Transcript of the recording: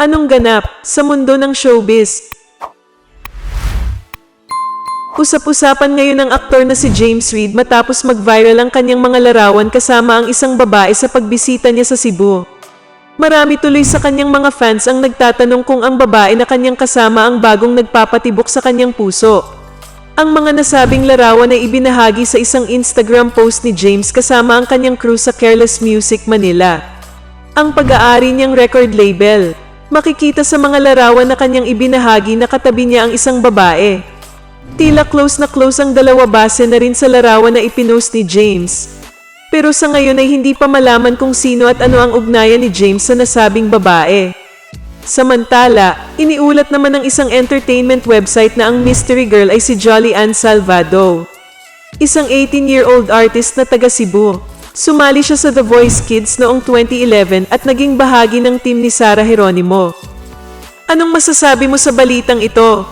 Anong ganap sa mundo ng showbiz? Usap-usapan ngayon ng aktor na si James Reid matapos mag-viral ang kanyang mga larawan kasama ang isang babae sa pagbisita niya sa Cebu. Marami tuloy sa kanyang mga fans ang nagtatanong kung ang babae na kanyang kasama ang bagong nagpapatibok sa kanyang puso. Ang mga nasabing larawan ay ibinahagi sa isang Instagram post ni James kasama ang kanyang crew sa Careless Music Manila. Ang pag-aari niyang record label. Makikita sa mga larawan na kanyang ibinahagi na katabi niya ang isang babae. Tila close na close ang dalawa base na rin sa larawan na ipinost ni James. Pero sa ngayon ay hindi pa malaman kung sino at ano ang ugnayan ni James sa nasabing babae. Samantala, iniulat naman ng isang entertainment website na ang mystery girl ay si Jolly Ann Salvado. Isang 18-year-old artist na taga Cebu. Sumali siya sa The Voice Kids noong 2011 at naging bahagi ng team ni Sarah Geronimo. Anong masasabi mo sa balitang ito?